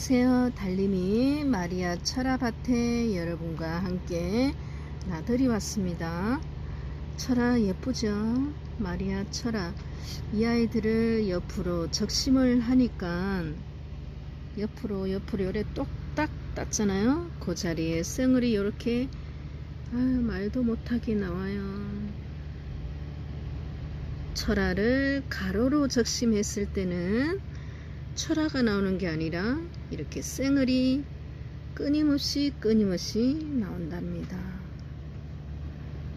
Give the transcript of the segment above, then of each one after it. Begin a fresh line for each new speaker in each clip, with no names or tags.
안녕하세요. 달림이 마리아 철화밭에 여러분과 함께 나들이 왔습니다. 철화 예쁘죠? 마리아 철화. 이 아이들을 옆으로 적심을 하니까 옆으로 옆으로 요래 똑딱 땄잖아요. 그 자리에 쌩얼이 이렇게 말도 못하게 나와요. 철화를 가로로 적심했을 때는 철화가 나오는 게 아니라 이렇게 쌩얼이 끊임없이 끊임없이 나온답니다.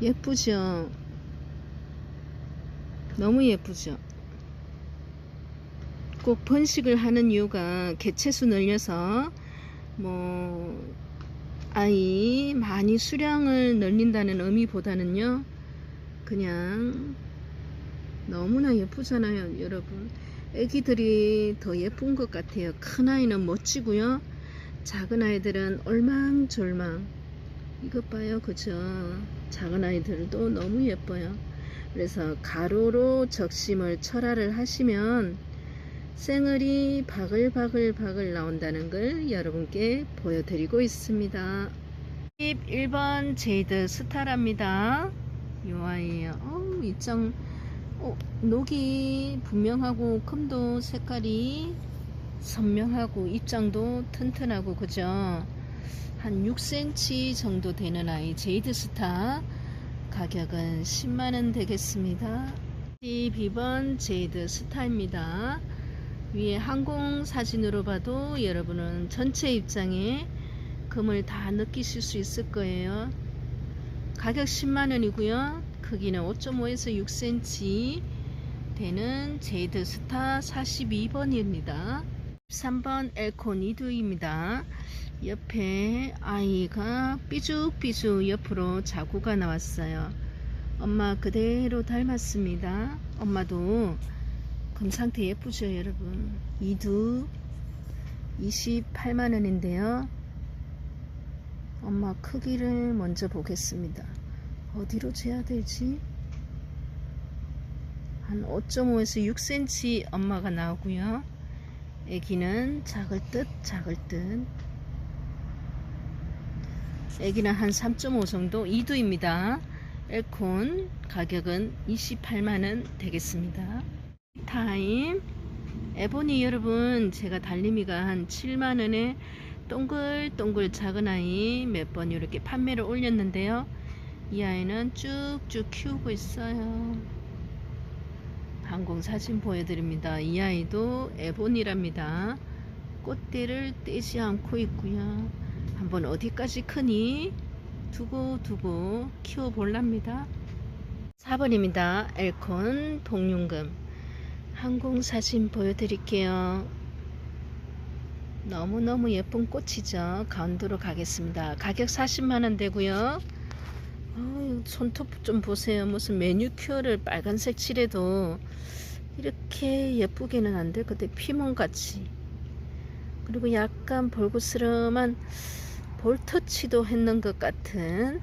예쁘죠? 너무 예쁘죠? 꼭 번식을 하는 이유가 개체수 늘려서 뭐 아이 많이 수량을 늘린다는 의미보다는요 그냥 너무나 예쁘잖아요 여러분 애기들이 더 예쁜 것 같아요. 큰 아이는 멋지고요. 작은 아이들은 얼망졸망. 이것 봐요. 그죠? 작은 아이들도 너무 예뻐요. 그래서 가로로 적심을 철화를 하시면 쌩얼이 바글바글 바글 나온다는 걸 여러분께 보여드리고 있습니다. 1번 제이드 스타랍니다. 이 아이예요. 이정 어, 녹이 분명하고 금도 색깔이 선명하고 입장도 튼튼하고 그죠? 한 6cm 정도 되는 아이 제이드스타 가격은 10만원 되겠습니다. 12번 제이드스타입니다. 위에 항공 사진으로 봐도 여러분은 전체 입장에 금을 다 느끼실 수 있을 거예요. 가격 10만원이고요 크기는 5.5에서 6cm 되는 제이드 스타 42번입니다. 13번 엘코 니두입니다. 옆에 아이가 삐죽삐죽 옆으로 자구가 나왔어요. 엄마 그대로 닮았습니다. 엄마도 금 상태 예쁘죠 여러분. 이두 28만원인데요. 엄마 크기를 먼저 보겠습니다. 어디로 재야 되지? 한 5.5에서 6cm 엄마가 나오고요. 애기는 작을 듯 작을 듯 애기는 한 3.5 정도 2두입니다. 엘콘 가격은 28만원 되겠습니다. 타임 에보니 여러분 제가 달림이가 한 7만원에 동글동글 작은 아이 몇 번 이렇게 판매를 올렸는데요. 이 아이는 쭉쭉 키우고 있어요. 항공 사진 보여드립니다. 이 아이도 에본이랍니다. 꽃대를 떼지 않고 있고요. 한번 어디까지 크니 두고 두고 키워볼랍니다. 4번입니다. 엘콘 동윤금 항공 사진 보여드릴게요. 너무너무 예쁜 꽃이죠. 가운데로 가겠습니다. 가격 40만원 되고요. 어, 손톱 좀 보세요. 무슨 매니큐어를 빨간색 칠해도 이렇게 예쁘게는 안될것 같아요. 피멍같이. 그리고 약간 볼고스름한 볼터치도 했는 것 같은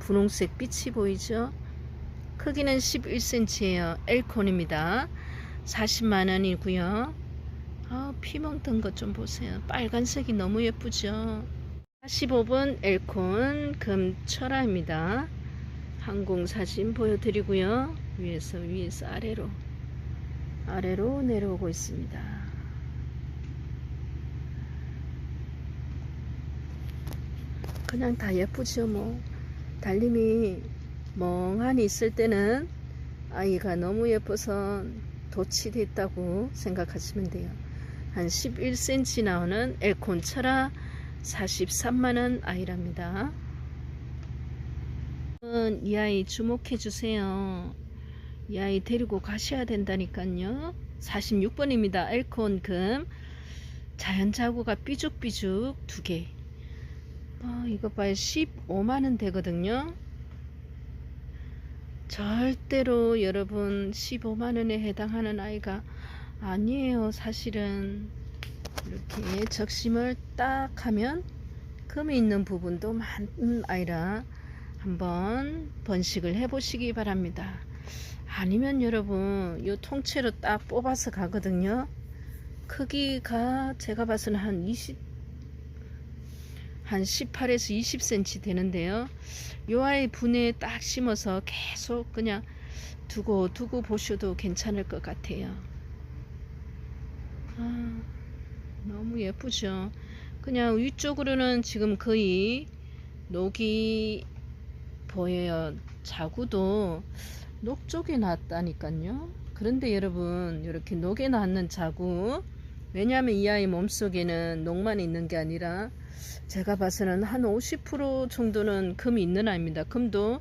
분홍색 빛이 보이죠? 크기는 11cm예요. 엘콘입니다. 40만원이고요. 아, 피멍 든 것 좀 보세요. 빨간색이 너무 예쁘죠? 45번 엘콘 금철화입니다. 항공 사진 보여드리고요. 위에서 위에서 아래로 아래로 내려오고 있습니다. 그냥 다 예쁘죠 뭐 달림이 멍하니 있을 때는 아이가 너무 예뻐서 돛이 됐다고 생각하시면 돼요. 한 11cm 나오는 엘콘 철화 43만원 아이랍니다. 이 아이 주목해 주세요. 이 아이 데리고 가셔야 된다니까요. 46번입니다. 엘콘 금 자연자구가 삐죽삐죽 두 개. 아, 이거 봐요. 15만원 되거든요. 절대로 여러분 15만원에 해당하는 아이가 아니에요. 사실은 이렇게 적심을 딱 하면 금이 있는 부분도 많은 아이라 한번 번식을 해 보시기 바랍니다 아니면 여러분 이 통째로 딱 뽑아서 가거든요 크기가 제가 봐서는 한 20, 한 18에서 20cm 되는데요. 요 아이 분에 딱 심어서 계속 그냥 두고 두고 보셔도 괜찮을 것 같아요. 아, 너무 예쁘죠. 그냥 위쪽으로는 지금 거의 녹이 보여요. 자구도 녹 쪽에 났다니까요. 그런데 여러분 이렇게 녹에 났는 자구 왜냐하면 이 아이 몸속에는 녹만 있는 게 아니라 제가 봐서는 한 50% 정도는 금이 있는 아이입니다. 금도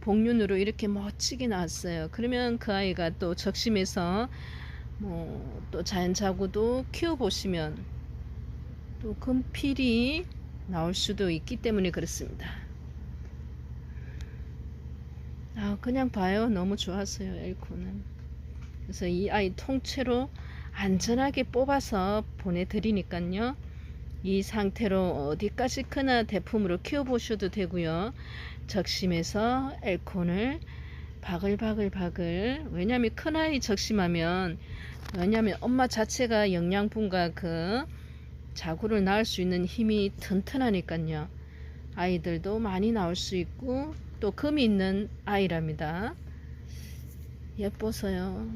복륜으로 이렇게 멋지게 나왔어요. 그러면 그 아이가 또 적심해서 뭐 또 자연 자구도 키워 보시면 또 금필이 나올 수도 있기 때문에 그렇습니다. 아 그냥 봐요. 너무 좋았어요. 엘코는. 그래서 이 아이 통째로 안전하게 뽑아서 보내드리니까요. 이 상태로 어디까지 크나 대품으로 키워보셔도 되고요. 적심해서 엘콘을 바글바글 바글 왜냐하면 큰아이 적심하면 왜냐하면 엄마 자체가 영양분과 그 자구를 낳을 수 있는 힘이 튼튼하니까요. 아이들도 많이 나올 수 있고 또 금이 있는 아이랍니다. 예뻐서요.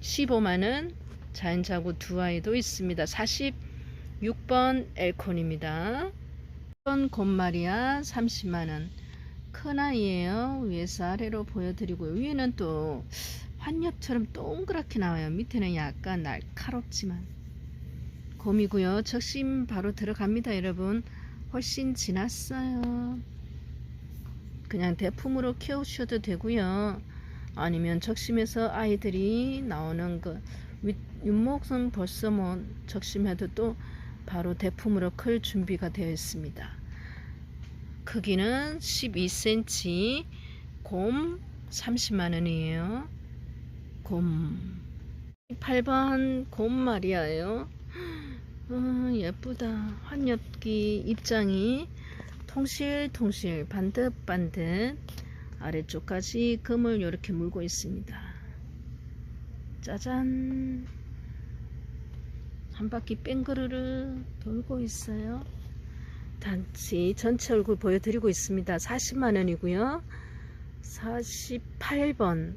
15만원 자연자구 두 아이도 있습니다. 46번 엘콘입니다. 1번 곰마리아 30만원 큰 아이예요. 위에서 아래로 보여드리고요. 위에는 또 환엽처럼 동그랗게 나와요. 밑에는 약간 날카롭지만 곰이고요. 적심 바로 들어갑니다. 여러분 훨씬 지났어요. 그냥 대품으로 키우셔도 되고요. 아니면 적심해서 아이들이 나오는 그 윗, 윗목은 벌써 뭐 적심해도 또 바로 대품으로 클 준비가 되어 있습니다. 크기는 12cm, 곰 30만원이에요. 곰. 8번 곰 말이에요. 아, 예쁘다. 환엽기 입장이 통실통실 반듯반듯 아래쪽까지 금을 이렇게 물고 있습니다. 짜잔 한 바퀴 뺑그르르 돌고 있어요. 단지 전체 얼굴 보여드리고 있습니다. 40만원이고요. 48번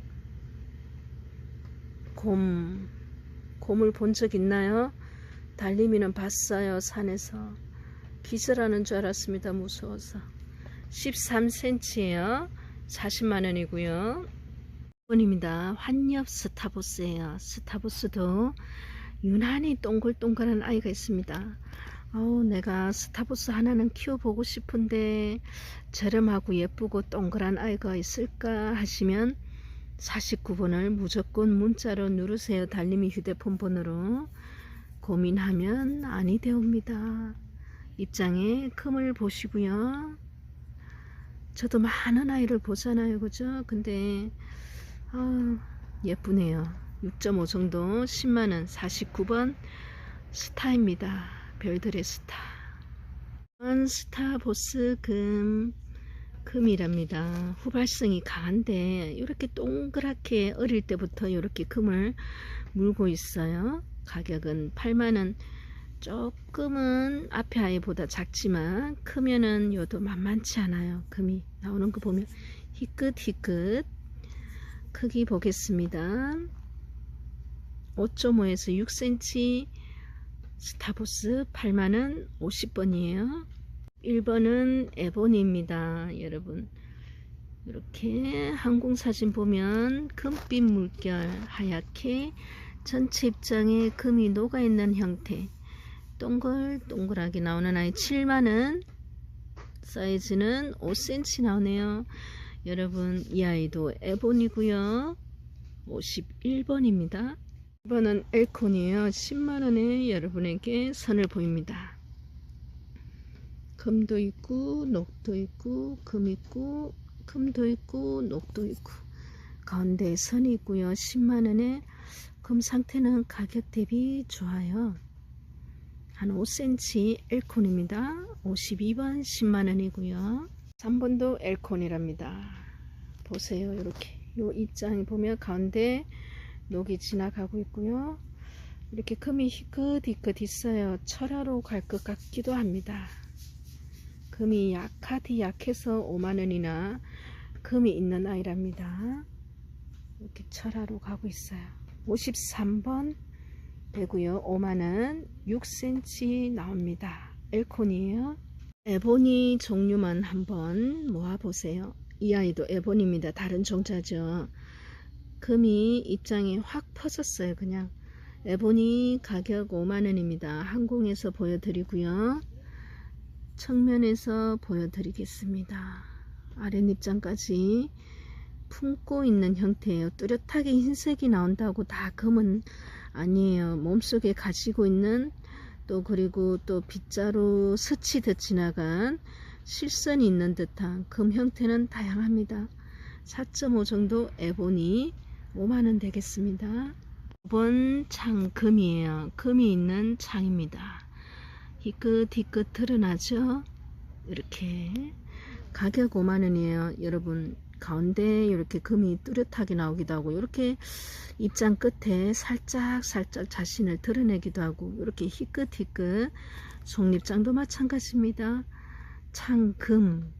곰 곰을 본 적 있나요? 달리미는 봤어요. 산에서 기절하는 줄 알았습니다. 무서워서 13cm예요. 40만원이고요. 1번입니다. 환엽 스타보스예요. 스타보스도 유난히 동글동글한 아이가 있습니다. 어우, 내가 스타보스 하나는 키워보고 싶은데 저렴하고 예쁘고 동그란 아이가 있을까 하시면 49번을 무조건 문자로 누르세요. 달님이 휴대폰 번호로 고민하면 아니 되옵니다. 입장에 금을 보시고요. 저도 많은 아이를 보잖아요. 그죠? 근데 아, 예쁘네요. 6.5 정도 10만원 49번 스타입니다. 별들의 스타. 스타 보스 금 금이랍니다. 후발성이 강한데 이렇게 동그랗게 어릴 때부터 이렇게 금을 물고 있어요. 가격은 8만원 조금은 앞에 아이보다 작지만 크면은 요도 만만치 않아요. 금이 나오는 거 보면 희끗희끗 크기 보겠습니다. 5.5에서 6cm 스타보스 8만원 50번이에요. 1번은 에보니입니다. 여러분 이렇게 항공사진 보면 금빛 물결 하얗게 전체 입장에 금이 녹아있는 형태 동글동글하게 나오는 아이 7만원 사이즈는 5cm 나오네요. 여러분 이 아이도 에본이고요. 51번입니다. 이번은 엘콘이에요. 10만원에 여러분에게 선을 보입니다. 금도 있고 녹도 있고 금 있고 금도 있고 녹도 있고 가운데 선이 있고요. 10만원에 금 상태는 가격 대비 좋아요. 한 5cm 엘콘입니다. 52번 10만원이고요. 3번도 엘콘이랍니다. 보세요. 이렇게 요 입장이 보면 가운데 녹이 지나가고 있고요. 이렇게 금이 희끗희끗 있어요. 철화로 갈 것 같기도 합니다. 금이 약하디 약해서 5만원이나 금이 있는 아이랍니다. 이렇게 철화로 가고 있어요. 53번 되고요. 5만원 6cm 나옵니다. 엘콘이에요. 에보니 종류만 한번 모아보세요. 이 아이도 에보니입니다. 다른 종자죠. 금이 입장이 확 퍼졌어요. 그냥 에보니 가격 5만원입니다. 항공에서 보여드리고요. 측면에서 보여드리겠습니다. 아랫입장까지 품고 있는 형태예요. 뚜렷하게 흰색이 나온다고 다 금은 아니에요. 몸속에 가지고 있는 또 그리고 또 빗자루 스치듯 지나간 실선이 있는 듯한 금 형태는 다양합니다. 4.5 정도 에보니 5만원 되겠습니다. 5번 창 금이에요. 금이 있는 창입니다. 희끗희끗 드러나죠? 이렇게 가격 5만원이에요. 여러분 가운데 이렇게 금이 뚜렷하게 나오기도 하고 이렇게 입장 끝에 살짝 살짝 자신을 드러내기도 하고 이렇게 희끗희끗 속립장도 마찬가지입니다. 창금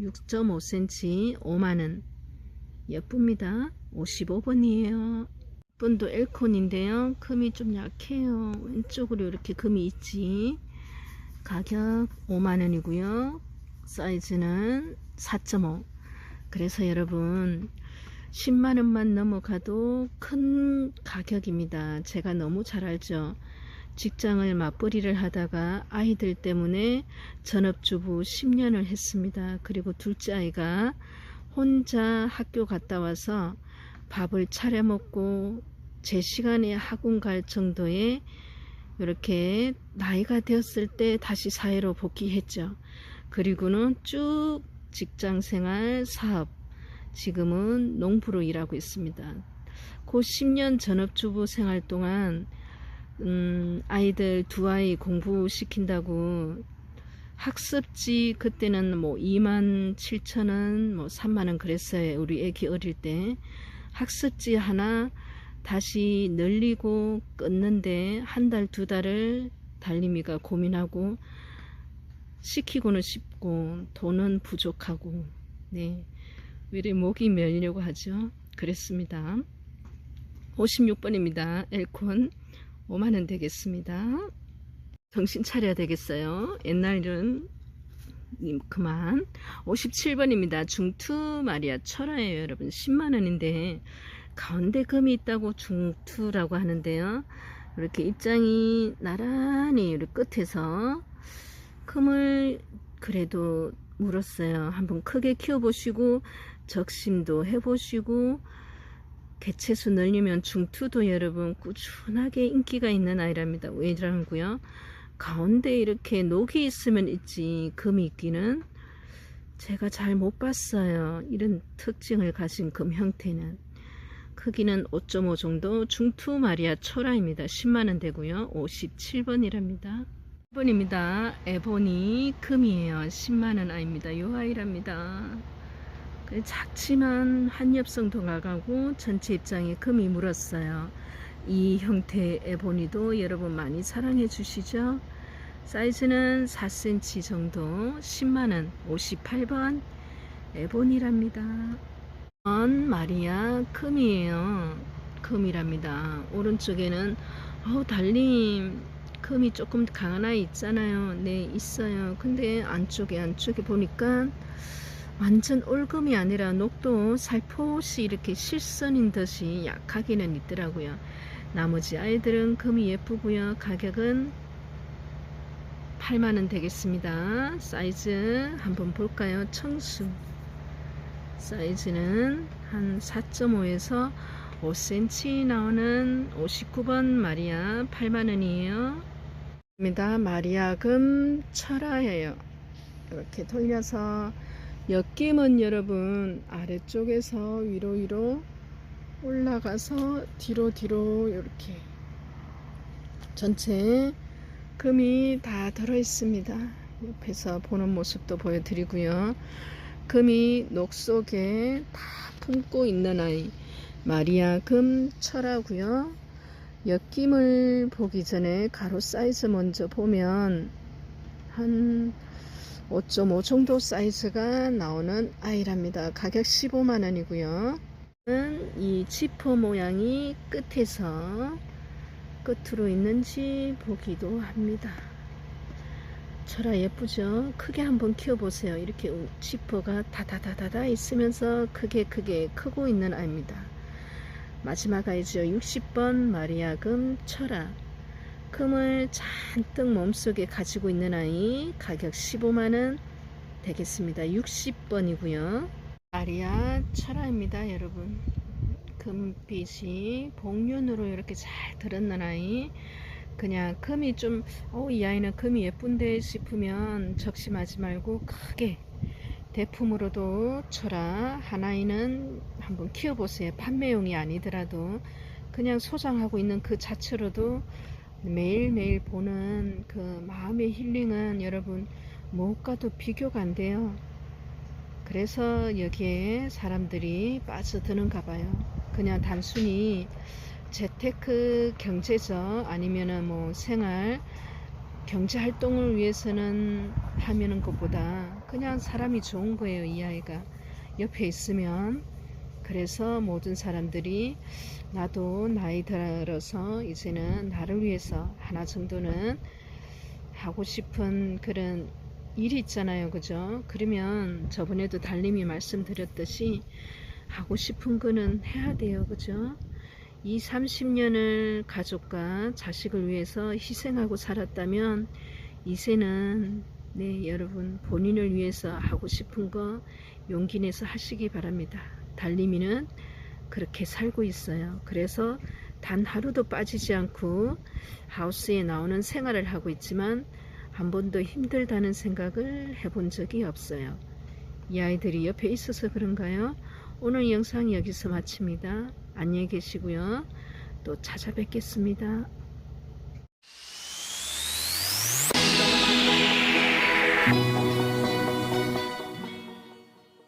6.5cm 5만원 예쁩니다. 55번이에요. 분도 엘콘인데요. 금이 좀 약해요. 왼쪽으로 이렇게 금이 있지. 가격 5만원이고요. 사이즈는 4.5 그래서 여러분 10만원만 넘어가도 큰 가격입니다. 제가 너무 잘 알죠. 직장을 맞벌이를 하다가 아이들 때문에 전업주부 10년을 했습니다. 그리고 둘째 아이가 혼자 학교 갔다 와서 밥을 차려 먹고 제 시간에 학원 갈 정도의 이렇게 나이가 되었을 때 다시 사회로 복귀했죠. 그리고는 쭉 직장 생활, 사업, 지금은 농부로 일하고 있습니다. 그 10년 전업주부 생활 동안 음, 아이들 두 아이 공부시킨다고 학습지 그때는 뭐 2만 7천원 뭐 3만원 그랬어요 우리 애기 어릴 때 학습지 하나 다시 늘리고 끊는데 한 달 두 달을 달림이가 고민하고 시키고는 싶고 돈은 부족하고 네 왜래 목이 메려고 하죠. 그랬습니다. 56번입니다. 엘콘 5만원 되겠습니다. 정신 차려야 되겠어요. 옛날은 그만 57번입니다 중투 마리아 철화예요 여러분 10만원인데 가운데 금이 있다고 중투라고 하는데요 이렇게 입장이 나란히 이렇게 끝에서 금을 그래도 물었어요. 한번 크게 키워보시고 적심도 해보시고 개체수 늘리면 중투도 여러분 꾸준하게 인기가 있는 아이랍니다. 왜라고요? 가운데 이렇게 녹이 있으면 있지 금이 있기는 제가 잘 못 봤어요. 이런 특징을 가진 금 형태는 크기는 5.5 정도 중투 마리아 철화입니다. 10만원 되고요. 57번이랍니다. 1번입니다. 에보니 금이에요. 10만원 아입니다. 요 아이랍니다. 작지만 한엽성도 나가고 전체 입장에 금이 물었어요. 이 형태의 에보니도 여러분 많이 사랑해 주시죠. 사이즈는 4cm 정도 10만원 58번 에보니랍니다. 원 마리아 금이에요. 금이랍니다. 오른쪽에는 어우 달님 금이 조금 강한 아이 있잖아요. 네, 있어요. 근데 안쪽에 안쪽에 보니까 완전 올금이 아니라 녹도 살포시 이렇게 실선인 듯이 약하기는 있더라고요. 나머지 아이들은 금이 예쁘고요. 가격은 8만원 되겠습니다. 사이즈 한번 볼까요? 청수 사이즈는 한 4.5에서 5cm 나오는 59번 마리아 8만원이에요. 입니다. 마리아금 철화예요. 이렇게 돌려서 엮임은 여러분 아래쪽에서 위로 위로 올라가서 뒤로 뒤로 이렇게 전체 금이 다 들어 있습니다. 옆에서 보는 모습도 보여드리고요. 금이 녹 속에 다 품고 있는 아이 마리아 금 철하고요. 엮임을 보기 전에 가로 사이즈 먼저 보면 한 5.5 정도 사이즈가 나오는 아이랍니다. 가격 15만 원이고요. 이 지퍼 모양이 끝에서 끝으로 있는지 보기도 합니다. 철아 예쁘죠? 크게 한번 키워보세요. 이렇게 우- 지퍼가 다다다다다 있으면서 크게 크게 크고 있는 아이입니다. 마지막 아이죠. 60번 마리아금 철아. 금을 잔뜩 몸속에 가지고 있는 아이 가격 15만원 되겠습니다. 60번이고요. 마리아 철아입니다, 여러분. 금빛이 복륜으로 이렇게 잘 들었는 아이. 그냥 금이 좀, 어, 이 아이는 금이 예쁜데 싶으면 적심하지 말고 크게 대품으로도. 한 아이는 한번 키워보세요. 판매용이 아니더라도 그냥 소장하고 있는 그 자체로도 매일매일 보는 그 마음의 힐링은 여러분 무엇과도 비교가 안 돼요. 그래서 여기에 사람들이 빠져드는가 봐요. 그냥 단순히 재테크 경제적 아니면은 뭐 생활 경제 활동을 위해서는 하면은 것보다 그냥 사람이 좋은 거예요. 이 아이가 옆에 있으면 그래서 모든 사람들이 나도 나이 들어서 이제는 나를 위해서 하나 정도는 하고 싶은 그런 일이 있잖아요. 그죠? 그러면 저번에도 달님이 말씀드렸듯이 하고 싶은 거는 해야 돼요. 그죠? 이 30년을 가족과 자식을 위해서 희생하고 살았다면 이제는 네 여러분 본인을 위해서 하고 싶은 거 용기 내서 하시기 바랍니다. 달님이는 그렇게 살고 있어요. 그래서 단 하루도 빠지지 않고 하우스에 나오는 생활을 하고 있지만 한 번도 힘들다는 생각을 해본 적이 없어요. 이 아이들이 옆에 있어서 그런가요? 오늘 영상 여기서 마칩니다. 안녕히 계시고요. 또 찾아뵙겠습니다.